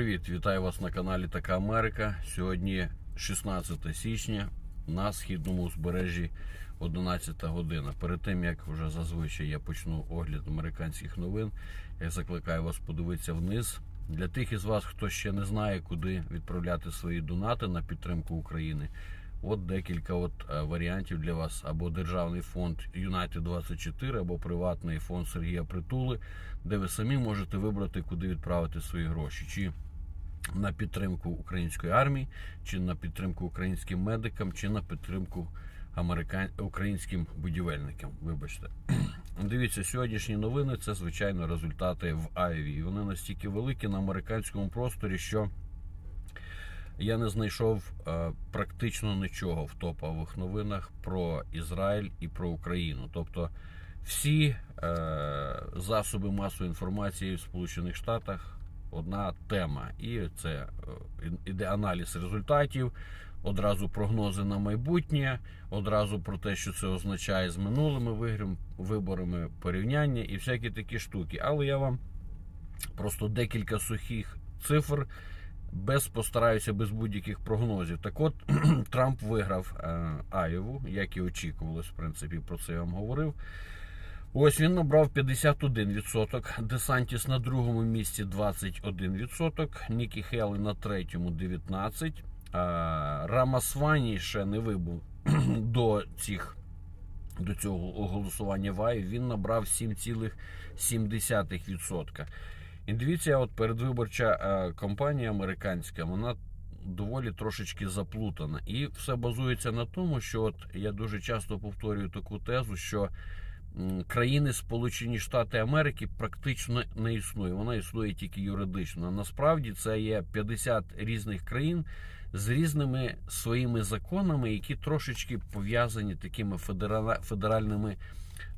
Привіт, вітаю вас на каналі Така Америка. Сьогодні 16 січня на східному узбережжі 11 година. Перед тим як вже зазвичай я почну огляд американських новин, я закликаю вас подивитися вниз. Для тих із вас, хто ще не знає, куди відправляти свої донати на підтримку України. От декілька от е, варіантів для вас: або державний фонд United 24 або приватний фонд Сергія Притули, де ви самі можете вибрати, куди відправити свої гроші. Чи на підтримку української армії, чи на підтримку українським медикам, чи на підтримку американ... українським будівельникам. Вибачте, дивіться, сьогоднішні новини це звичайно результати в Айві. Вони настільки великі на американському просторі, що я не знайшов е, практично нічого в топових новинах про Ізраїль і про Україну. Тобто всі е, засоби масової інформації в Сполучених Штатах одна тема, і це е, іде аналіз результатів, одразу прогнози на майбутнє, одразу про те, що це означає з минулими виборами, порівняння і всякі такі штуки. Але я вам просто декілька сухих цифр. Без постараюся без будь-яких прогнозів. Так от Трамп виграв е, Айову, як і очікувалось, в принципі, про це я вам говорив. Ось він набрав 51%, Десантіс на другому місці 21%, Нікі Хелли на третьому 19%, а Рамасвані ще не вибув до цих. До цього голосування в він набрав 7,7%. І дивіться, от передвиборча е, кампанія американська, вона доволі трошечки заплутана. І все базується на тому, що от я дуже часто повторюю таку тезу, що країни Сполучені Штати Америки практично не існує. Вона існує тільки юридично. Насправді це є 50 різних країн з різними своїми законами, які трошечки пов'язані такими федеральними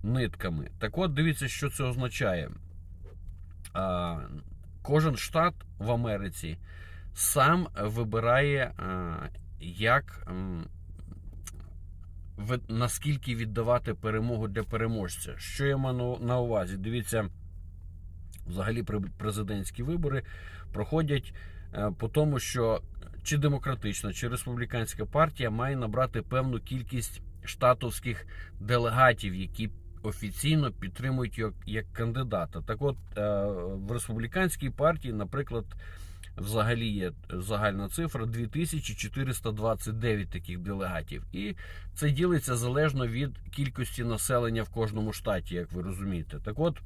нитками. Так от дивіться, що це означає. Кожен штат в Америці сам вибирає, як наскільки віддавати перемогу для переможця. Що я маю на увазі? Дивіться, взагалі пре- президентські вибори проходять е, по тому, що чи демократична, чи республіканська партія має набрати певну кількість штатовських делегатів, які офіційно підтримують його як кандидата. Так от е, в республіканській партії, наприклад, взагалі є загальна цифра 2429 таких делегатів. І це ділиться залежно від кількості населення в кожному штаті, як ви розумієте. Так от,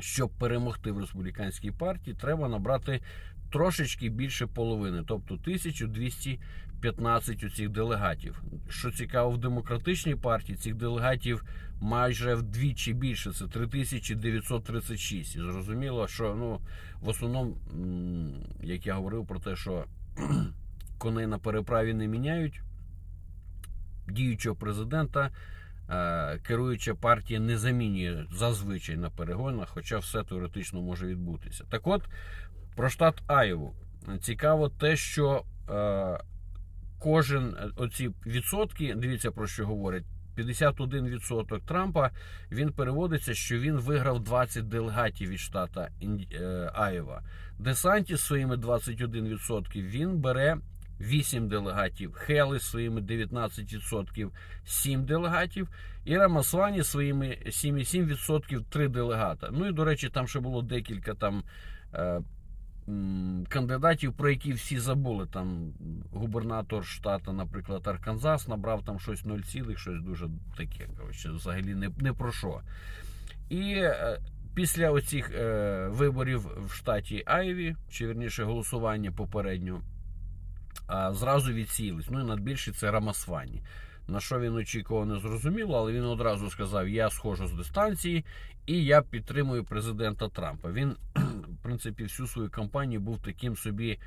щоб перемогти в республіканській партії, треба набрати трошечки більше половини, тобто 1215 оцих делегатів. Що цікаво, в демократичній партії цих делегатів майже вдвічі більше. Це 3936. І зрозуміло, що ну в основному, як я говорив про те, що коней на переправі не міняють. Діючого президента е, керуюча партія не замінює зазвичай на перегонах, хоча все теоретично може відбутися. Так от, про штат Айову. Цікаво те, що е, кожен е, оці відсотки, дивіться про що говорять. 51% Трампа він переводиться, що він виграв 20 делегатів від штата е, Айова. Десанті своїми 21% він бере 8 делегатів. Хелли своїми 19% 7 делегатів. І Рамасвані своїми 7,7% 3 делегата. Ну і до речі, там ще було декілька там. Кандидатів, про які всі забули, там губернатор штату, наприклад, Арканзас, набрав там щось 0, цілих, щось дуже таке, коротше, взагалі не, не про що. І е, після оцих е, виборів в штаті Айві, чи вірніше голосування попередньо, а, зразу відсіялись. Ну і надбільше це Рамасвані. На що він очікував, не зрозуміло, але він одразу сказав: я схожу з дистанції і я підтримую президента Трампа. Він, принципі, всю свою кампанію був таким собі.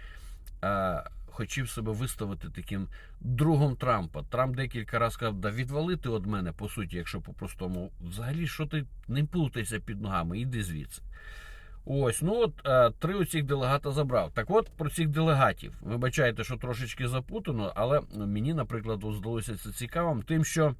е, Хотів себе виставити таким другом Трампа. Трамп декілька разів сказав, да відвалити від мене, по суті, якщо по-простому. Взагалі, що ти не плутайся під ногами, іди звідси. Ось, ну от е, три оцих делегата забрав. Так от про цих делегатів. Вибачайте, що трошечки запутано, але ну, мені, наприклад, здалося це цікавим, тим, що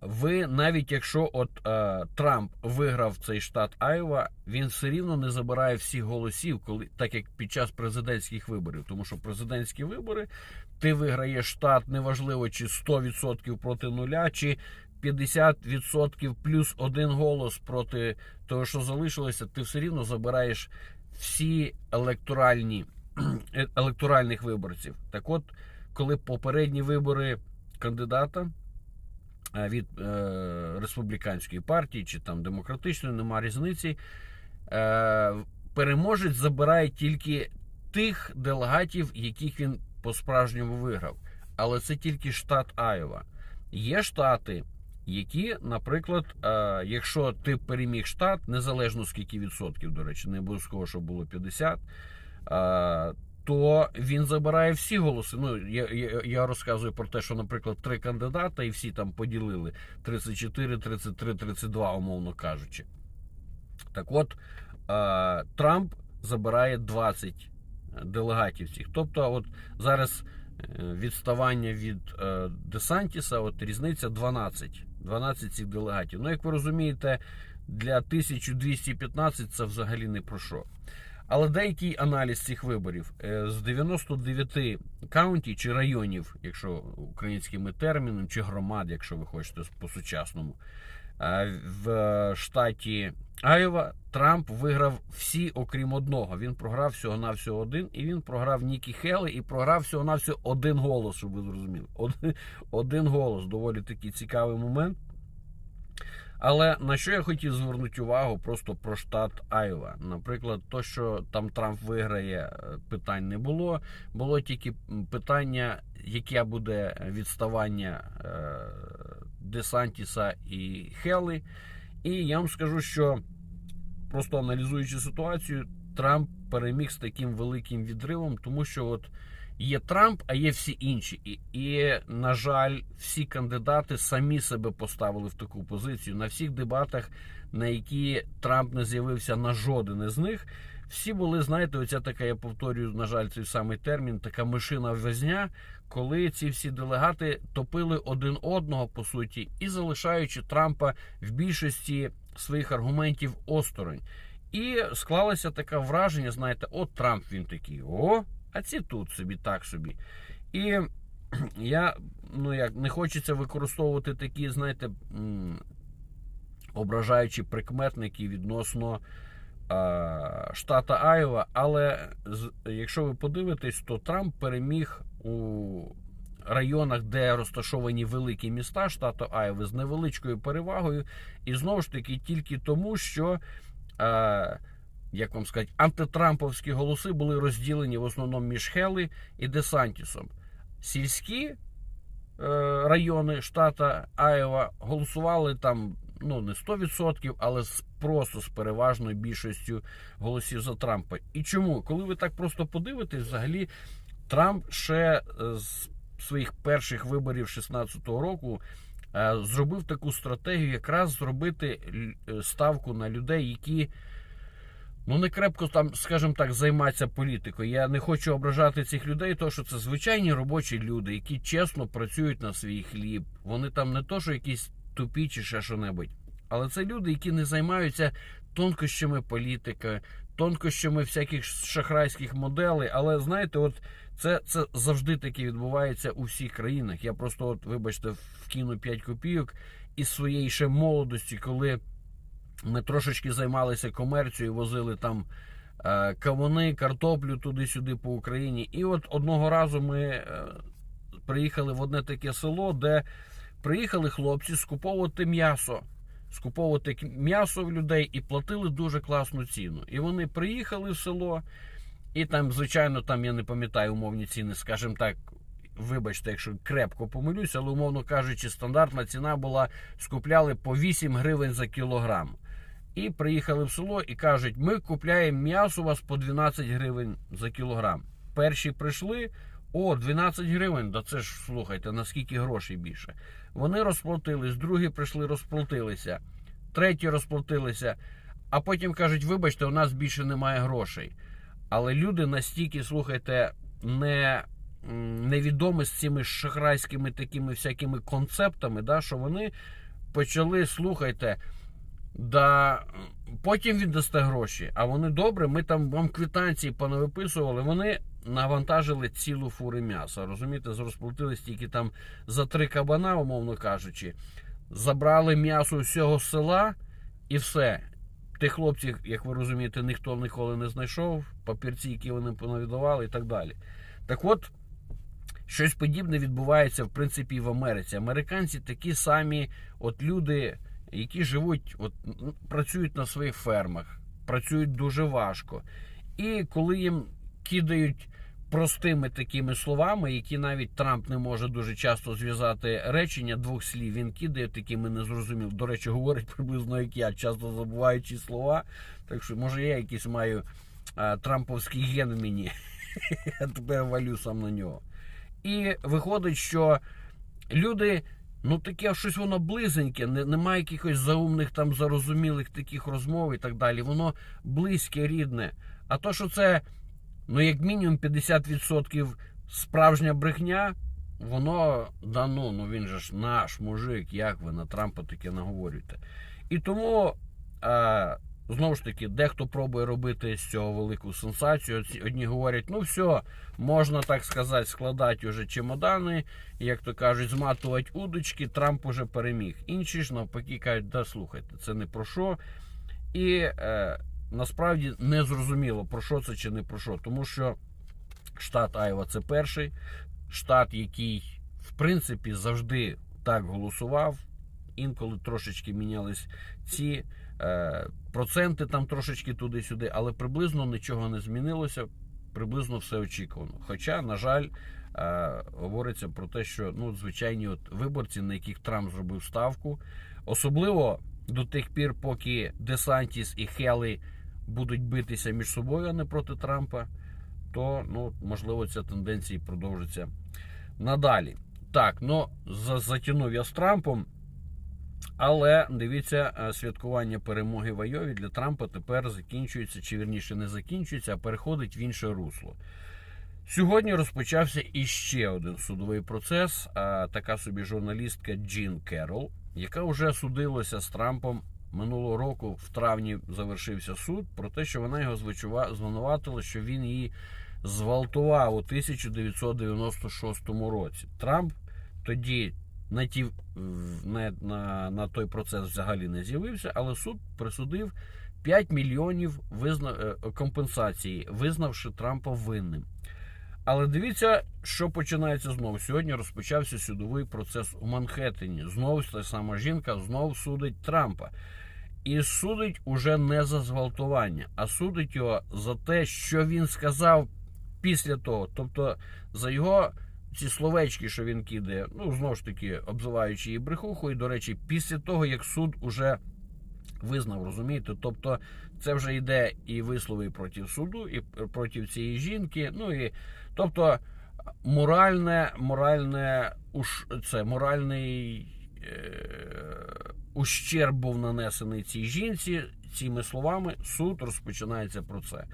ви навіть якщо от е, Трамп виграв цей штат Айова, він все рівно не забирає всіх голосів, коли так як під час президентських виборів. Тому що президентські вибори ти виграєш штат, неважливо чи 100% проти нуля, чи 50% плюс один голос проти того, що залишилося, ти все рівно забираєш всі електоральні електоральних виборців. Так от, коли попередні вибори кандидата від е, республіканської партії чи там демократичної, нема різниці. Е, переможець забирає тільки тих делегатів, яких він по-справжньому виграв. Але це тільки штат Айова. Є штати, які, наприклад, е, якщо ти переміг штат, незалежно скільки відсотків, до речі, не обов'язково, щоб було 50, е, то він забирає всі голоси. Ну, я, я, я розказую про те, що, наприклад, три кандидата, і всі там поділили 34, 33, 32, умовно кажучи. Так от, е, Трамп забирає 20 делегатів цих. Тобто, от зараз е, відставання від е, Десантіса, от різниця 12. 12 цих делегатів. Ну, як ви розумієте, для 1215 це взагалі не про що. Але деякий аналіз цих виборів Е, з 99 каунті чи районів, якщо українськими термінами, чи громад, якщо ви хочете по-сучасному, е, в штаті Айова Трамп виграв всі, окрім одного. Він програв всього-навсього один, і він програв Нікі Хелли і програв всього-навсього один голос, щоб ви зрозуміли. Один, один голос. Доволі такий цікавий момент. Але на що я хотів звернути увагу просто про штат Айова. Наприклад, то, що там Трамп виграє, е, питань не було. Було тільки питання, яке буде відставання е, Десантіса і Хелли. І я вам скажу, що просто аналізуючи ситуацію, Трамп переміг з таким великим відривом, тому що от є Трамп, а є всі інші. І, і, на жаль, всі кандидати самі себе поставили в таку позицію. На всіх дебатах, на які Трамп не з'явився на жоден із них, всі були, знаєте, оця така, я повторюю, на жаль, цей самий термін, така мишина везня, коли ці всі делегати топили один одного, по суті, і залишаючи Трампа в більшості своїх аргументів осторонь. І склалося таке враження, знаєте, от Трамп він такий, о, а ці тут собі, так собі. І я, ну як, не хочеться використовувати такі, знаєте, ображаючі прикметники відносно е, штата Айова, але якщо ви подивитесь, то Трамп переміг у районах, де розташовані великі міста штату Айови з невеличкою перевагою, і знову ж таки тільки тому, що. Е, як вам сказати, антитрамповські голоси були розділені в основному між Хелли і Десантісом. Сільські е, райони штата Айова голосували там ну не 100%, але з, просто з переважною більшістю голосів за Трампа. І чому? Коли ви так просто подивитесь, взагалі Трамп ще е, з своїх перших виборів 16-го року е, зробив таку стратегію, якраз зробити ставку на людей, які ну не крепко там, скажімо так, займаються політикою. Я не хочу ображати цих людей, тому що це звичайні робочі люди, які чесно працюють на свій хліб. Вони там не то, що якісь тупі чи ще що-небудь. Але це люди, які не займаються тонкощами політики, тонкощами всяких шахрайських моделей. Але знаєте, от це, це завжди таки відбувається у всіх країнах. Я просто, от, вибачте, вкину 5 копійок із своєї ще молодості, коли ми трошечки займалися комерцією, возили там е, кавуни, картоплю туди-сюди по Україні. І от одного разу ми е, приїхали в одне таке село, де приїхали хлопці скуповувати м'ясо. Скуповувати м'ясо в людей і платили дуже класну ціну. І вони приїхали в село, і там, звичайно, там я не пам'ятаю умовні ціни, скажімо так. Вибачте, якщо крепко помилюсь, але умовно кажучи, стандартна ціна була скупляли по 8 гривень за кілограм. І приїхали в село і кажуть: ми купляємо м'ясо у вас по 12 гривень за кілограм. Перші прийшли, о, 12 гривень, да це ж слухайте, наскільки грошей більше. Вони розплатились, другі прийшли, розплатилися, треті розплатилися, а потім кажуть, вибачте, у нас більше немає грошей. Але люди настільки, слухайте, не, невідомі з цими шахрайськими такими всякими концептами, да, що вони почали, слухайте, да потім віддасте гроші. А вони добре, ми там вам квитанції понавиписували. Вони навантажили цілу фури м'яса. Розумієте, розплатили стільки там за три кабана, умовно кажучи, забрали м'ясо всього села і все. Тих хлопців, як ви розумієте, ніхто ніколи не знайшов, папірці, які вони понавідували і так далі. Так от, щось подібне відбувається, в принципі, і в Америці. Американці такі самі от люди, які живуть, от, ну, працюють на своїх фермах, працюють дуже важко. І коли їм кидають простими такими словами, які навіть Трамп не може дуже часто зв'язати речення двох слів, він кидає такими незрозуміло. До речі, говорить приблизно як я, часто забуваючи слова. Так що, може, я якийсь маю а, трамповський ген в мені. Я тепер валю сам на нього. І виходить, що люди, ну таке щось воно близеньке, не, немає якихось заумних там зарозумілих таких розмов і так далі. Воно близьке, рідне. А то, що це, ну, як мінімум 50% справжня брехня, воно да ну, ну він же ж наш мужик, як ви на Трампа таке наговорюєте. І тому. Знову ж таки, дехто пробує робити з цього велику сенсацію. Одні говорять, ну все, можна так сказати, складати уже чемодани, як то кажуть, зматувати удочки, Трамп уже переміг. Інші ж навпаки кажуть, да слухайте, це не про що. І е, насправді не зрозуміло, про що це чи не про що. Тому що штат Айва це перший штат, який, в принципі, завжди так голосував. Інколи трошечки мінялись ці. Проценти там трошечки туди-сюди, але приблизно нічого не змінилося, приблизно все очікувано. Хоча, на жаль, говориться про те, що ну, звичайні от виборці, на яких Трамп зробив ставку, особливо до тих пір, поки Десантіс і Хелі будуть битися між собою, а не проти Трампа, то ну, можливо ця тенденція продовжиться надалі. Так, ну затягнув я з Трампом. Але дивіться, е, святкування перемоги в Айові для Трампа тепер закінчується, чи вірніше не закінчується, а переходить в інше русло. Сьогодні розпочався іще один судовий процес. Така собі журналістка Джін Керол, яка вже судилася з Трампом минулого року. В травні завершився суд про те, що вона його звинуватила, що він її зґвалтував у 1996 році. Трамп тоді на ті на, на, на той процес взагалі не з'явився, але суд присудив 5 мільйонів визна, е, компенсації, визнавши Трампа винним. Але дивіться, що починається знову. Сьогодні розпочався судовий процес у Манхеттені. Знову та сама жінка знову судить Трампа. І судить уже не за зґвалтування, а судить його за те, що він сказав після того. Тобто за його ці словечки, що він кидає, ну знову ж таки, обзиваючи її брехухою. До речі, після того, як суд уже визнав, розумієте, тобто це вже йде і вислови проти суду, і проти цієї жінки. Ну і тобто моральне, моральне це моральний е, ущерб був нанесений цій жінці. Цими словами суд розпочинається про це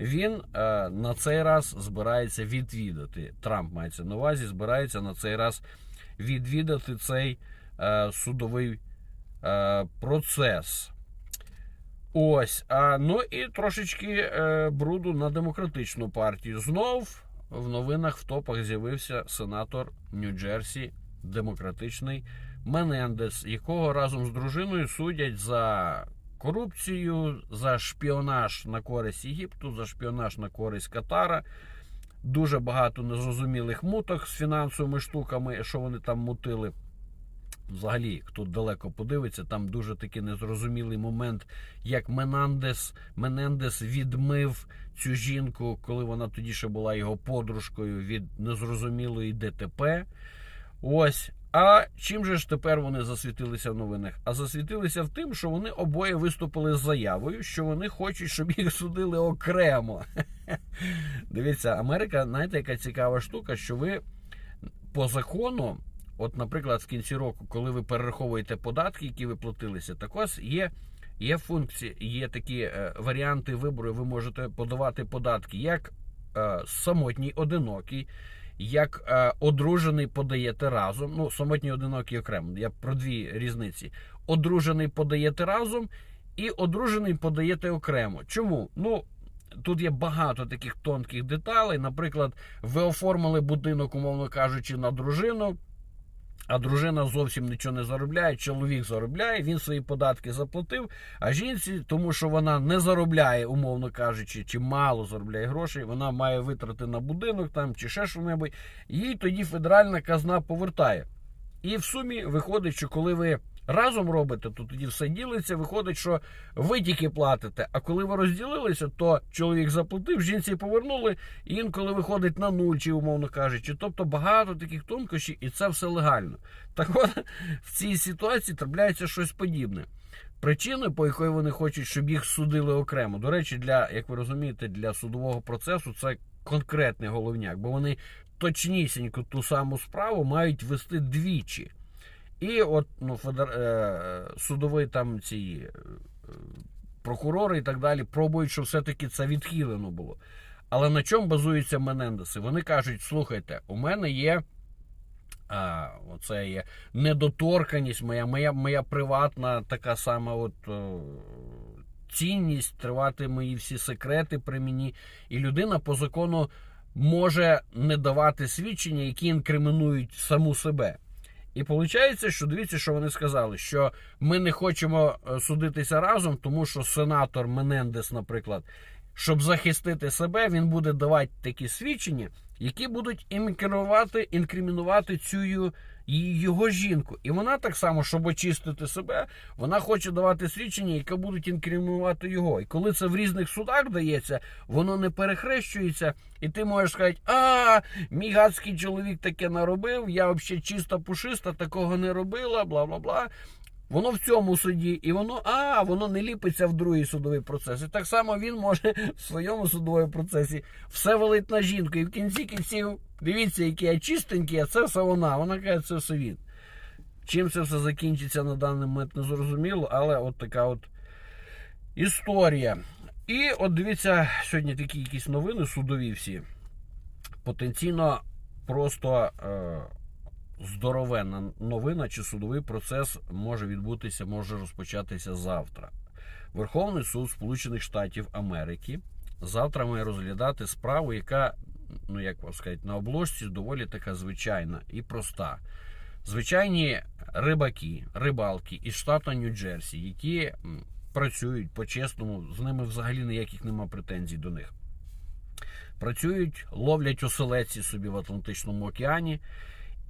він е, на цей раз збирається відвідати. Трамп мається на увазі, збирається на цей раз відвідати цей е, судовий е, процес. Ось. А, Ну і трошечки е, бруду на демократичну партію. Знов в новинах в топах з'явився сенатор Нью-Джерсі, демократичний Менендес, якого разом з дружиною судять за корупцію, за шпіонаж на користь Єгипту, за шпіонаж на користь Катара. Дуже багато незрозумілих муток з фінансовими штуками, що вони там мутили. Взагалі, хто далеко подивиться, там дуже такий незрозумілий момент, як Менандес, Менендес відмив цю жінку, коли вона тоді ще була його подружкою від незрозумілої ДТП. Ось. А чим же ж тепер вони засвітилися в новинах? А засвітилися в тим, що вони обоє виступили з заявою, що вони хочуть, щоб їх судили окремо. Дивіться, Америка, знаєте, яка цікава штука, що ви по закону, от, наприклад, в кінці року, коли ви перераховуєте податки, які ви платилися, так ось є. Є функції, є такі е, варіанти вибору. Ви можете подавати податки як е, самотній, одинокий, як е, одружений подаєте разом. Ну, самотній одинокий окремо. Я про дві різниці. Одружений подаєте разом і одружений подаєте окремо. Чому? Ну. Тут є багато таких тонких деталей. Наприклад, ви оформили будинок, умовно кажучи, на дружину, а дружина зовсім нічого не заробляє. Чоловік заробляє, він свої податки заплатив. А жінці, тому що вона не заробляє, умовно кажучи, чи мало заробляє грошей, вона має витрати на будинок там чи ще що-небудь. Їй тоді федеральна казна повертає. І в сумі виходить, що коли ви разом робите, то тоді все ділиться. Виходить, що ви тільки платите. А коли ви розділилися, то чоловік заплатив, жінці повернули, і інколи виходить на нуль, чи умовно кажучи. Тобто багато таких тонкощів, і це все легально. Так от в цій ситуації трапляється щось подібне. Причиною, по якої вони хочуть, щоб їх судили окремо. До речі, для, як ви розумієте, для судового процесу це конкретний головняк, бо вони точнісінько ту саму справу мають вести двічі. І от ну, федер... е, судовий там ці е, прокурори і так далі пробують, щоб все-таки це відхилено було. Але на чому базуються Менендеси? Вони кажуть: слухайте, у мене є. А, оце є недоторканість, моя моя, моя приватна така сама от, о, цінність, тривати мої всі секрети при мені. І людина по закону може не давати свідчення, які інкримінують саму себе. І виходить, що дивіться, що вони сказали, що ми не хочемо е, судитися разом, тому що сенатор Менендес, наприклад, щоб захистити себе, він буде давати такі свідчення, які будуть інкримінувати, інкримінувати цю його жінку. І вона так само, щоб очистити себе, вона хоче давати свідчення, які будуть інкримінувати його. І коли це в різних судах дається, воно не перехрещується, і ти можеш сказати, а мій гадський чоловік таке наробив, я взагалі чиста пушиста, такого не робила, бла бла бла. Воно в цьому суді, і воно, а, воно не ліпиться в другий судовий процес. І так само він може в своєму судовому процесі все валить на жінку. І в кінці кінців, дивіться, який я чистенький, а це все вона. Вона каже, це все він. Чим це все закінчиться на даний момент не зрозуміло, але от така от історія. І от дивіться, сьогодні такі якісь новини судові всі. Потенційно просто. Е- здоровенна новина чи судовий процес може відбутися, може розпочатися завтра. Верховний суд Сполучених Штатів Америки завтра має розглядати справу, яка, ну як вам сказати, на обложці доволі така звичайна і проста. Звичайні рибаки, рибалки із штату Нью-Джерсі, які працюють по-чесному, з ними взагалі ніяких нема претензій до них. Працюють, ловлять оселедці собі в Атлантичному океані.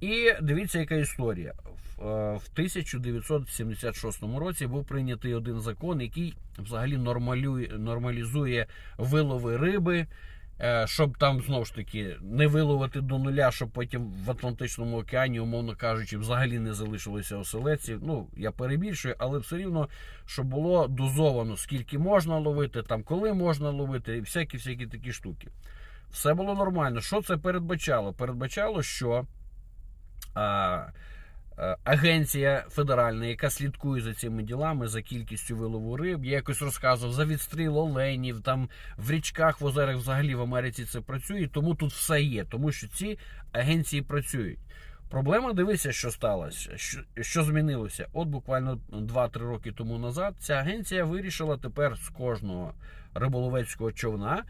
І дивіться, яка історія. В е, 1976 році був прийнятий один закон, який взагалі нормалізує вилови риби, е, щоб там знову ж таки не виловити до нуля, щоб потім в Атлантичному океані, умовно кажучи, взагалі не залишилося оселедців. Ну, я перебільшую, але все рівно, щоб було дозовано, скільки можна ловити, там коли можна ловити, і всякі всякі такі штуки. Все було нормально. Що це передбачало? Передбачало, що агенція федеральна, яка слідкує за цими ділами, за кількістю вилову риб, я якось розказував за відстріл оленів, там в річках, в озерах взагалі в Америці це працює, тому тут все є, тому що ці агенції працюють. Проблема, дивися, що сталося, що, що змінилося. От буквально 2-3 роки тому назад ця агенція вирішила тепер з кожного риболовецького човна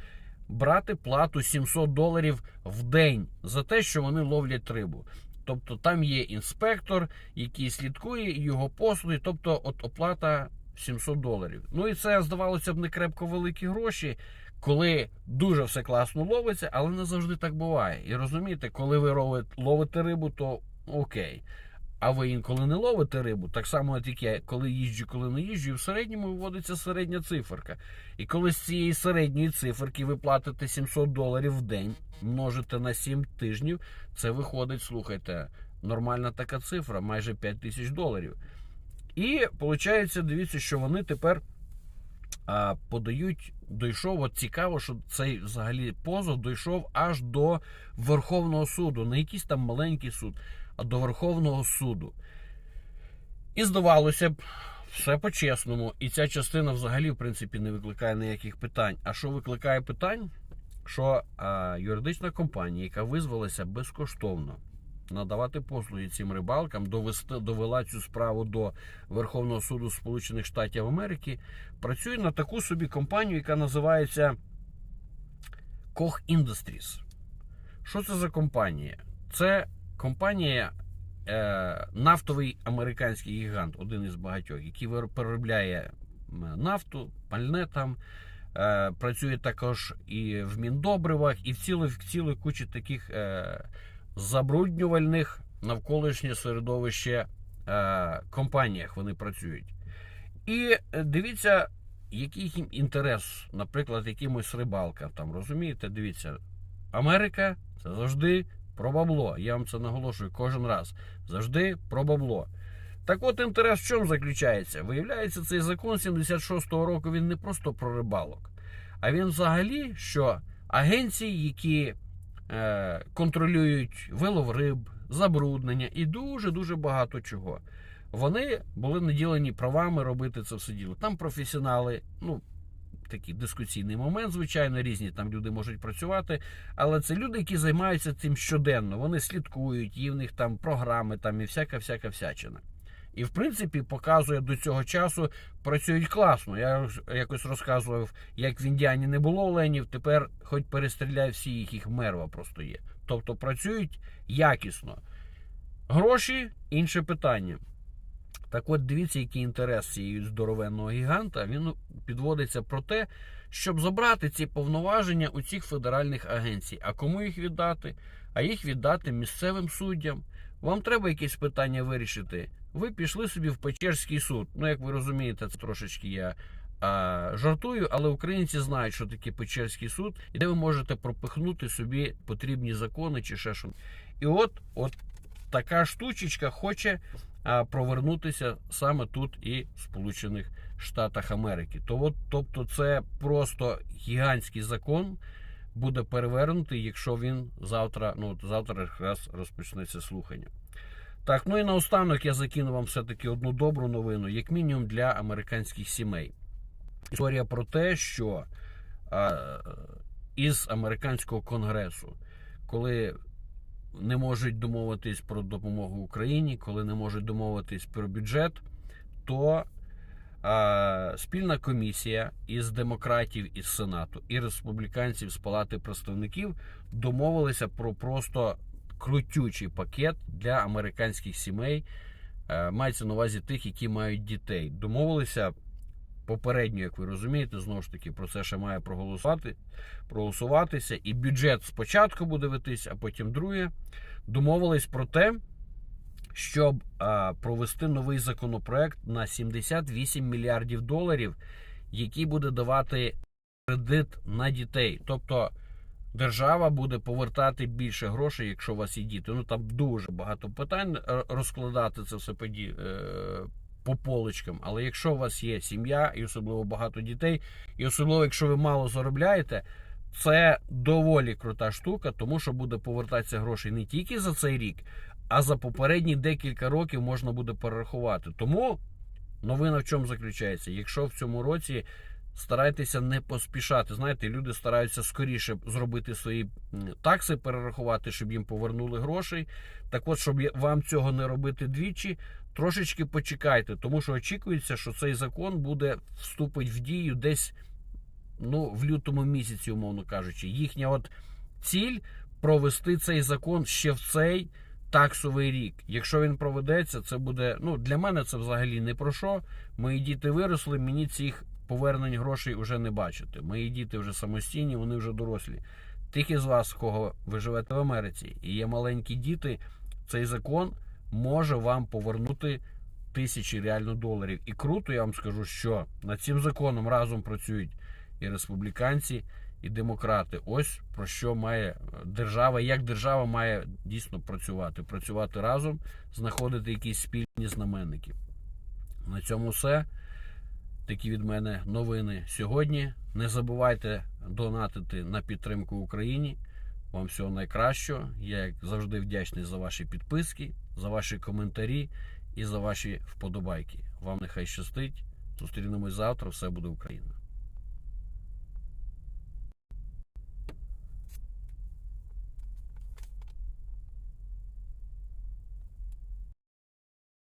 брати плату 700 доларів в день за те, що вони ловлять рибу. Тобто там є інспектор, який слідкує його послуги, тобто от оплата 700 доларів. Ну і це здавалося б не крепко великі гроші, коли дуже все класно ловиться, але не завжди так буває. І розумієте, коли ви ловите, рибу, то окей. А ви інколи не ловите рибу, так само, як я коли їжджу, коли не їжджу, і в середньому виводиться середня циферка. І коли з цієї середньої циферки ви платите 700 доларів в день, множите на 7 тижнів, це виходить, слухайте, нормальна така цифра, майже 5 тисяч доларів. І виходить, дивіться, що вони тепер а, подають, дійшов, от цікаво, що цей взагалі позов дійшов аж до Верховного суду, не якийсь там маленький суд, до Верховного суду. І здавалося б, все по-чесному. І ця частина взагалі, в принципі, не викликає ніяких питань. А що викликає питань? що а, юридична компанія, яка визвалася безкоштовно надавати послуги цим рибалкам, довести, довела цю справу до Верховного суду Сполучених Штатів Америки, працює на таку собі компанію, яка називається Koch Industries. Що це за компанія? Це компанія е, нафтовий американський гігант, один із багатьох, який переробляє нафту, пальне там. Е, працює також і в міндобривах, і в цілій, в цілій кучі таких е, забруднювальних навколишнє середовище е, компаніях вони працюють. І е, дивіться, який їм інтерес, наприклад, якимось рибалкам. Там, розумієте, дивіться, Америка це завжди про бабло. Я вам це наголошую кожен раз. Завжди про бабло. Так от інтерес в чому заключається? Виявляється, цей закон 76-го року він не просто про рибалок, а він взагалі, що агенції, які е, контролюють вилов риб, забруднення і дуже-дуже багато чого. Вони були наділені правами робити це все діло. Там професіонали, ну такий дискусійний момент, звичайно, різні там люди можуть працювати, але це люди, які займаються цим щоденно. Вони слідкують, є в них там програми, там і всяка всяка всячина. І в принципі показує до цього часу працюють класно. Я якось розказував, як в Індіані не було оленів, тепер хоч перестріляй всі їх, їх мерва просто є. Тобто працюють якісно. Гроші інше питання. Так от дивіться, який інтерес цієї здоровенного гіганта. Він підводиться про те, щоб забрати ці повноваження у цих федеральних агенцій. А кому їх віддати? А їх віддати місцевим суддям. Вам треба якесь питання вирішити. Ви пішли собі в Печерський суд. Ну, як ви розумієте, це трошечки я а, жартую, але українці знають, що таке Печерський суд, і де ви можете пропихнути собі потрібні закони чи ще що. І от, от така штучечка хоче провернутися саме тут і в Сполучених Штатах Америки. Тобто, це просто гігантський закон буде перевернутий, якщо він завтра, ну завтра якраз розпочнеться слухання. Так, ну і наостанок я закину вам все-таки одну добру новину, як мінімум для американських сімей. Історія про те, що а, із американського конгресу, коли не можуть домовитись про допомогу Україні, коли не можуть домовитись про бюджет, то а, спільна комісія із демократів із Сенату і республіканців з Палати представників домовилися про просто крутючий пакет для американських сімей. Е, Мається на увазі тих, які мають дітей. Домовилися попередньо, як ви розумієте, знову ж таки про це ще має проголосувати, проголосуватися. І бюджет спочатку буде витись, а потім друге. Домовились про те, щоб а, провести новий законопроект на 78 мільярдів доларів, який буде давати кредит на дітей. Тобто держава буде повертати більше грошей, якщо у вас є діти. Ну там дуже багато питань е, розкладати це все по, полочкам. Але якщо у вас є сім'я і особливо багато дітей, і особливо, якщо ви мало заробляєте. Це доволі крута штука, тому що буде повертатися гроші не тільки за цей рік, а за попередні декілька років можна буде перерахувати. Тому новина в чому заключається? Якщо в цьому році старайтеся не поспішати, знаєте, люди стараються скоріше зробити свої такси, перерахувати, щоб їм повернули грошей. Так от, щоб вам цього не робити двічі, трошечки почекайте, тому що очікується, що цей закон буде вступить в дію десь ну, в лютому місяці, умовно кажучи. Їхня от ціль провести цей закон ще в цей таксовий рік. Якщо він проведеться, це буде. Ну, для мене це взагалі не про що. Мої діти виросли, мені цих повернень грошей вже не бачити. Мої діти вже самостійні, вони вже дорослі. Тих із вас, кого ви живете в Америці, і є маленькі діти, цей закон може вам повернути тисячі реально доларів. І круто, я вам скажу, що над цим законом разом працюють і республіканці, і демократи. Ось про що має держава, як держава має дійсно працювати. Працювати разом, знаходити якісь спільні знаменники. На цьому все. Такі від мене новини сьогодні. Не забувайте донатити на підтримку Україні. Вам всього найкращого. Я, як завжди, вдячний за ваші підписки, за ваші коментарі і за ваші вподобайки. Вам нехай щастить. Зустрінемось завтра. Все буде Україна.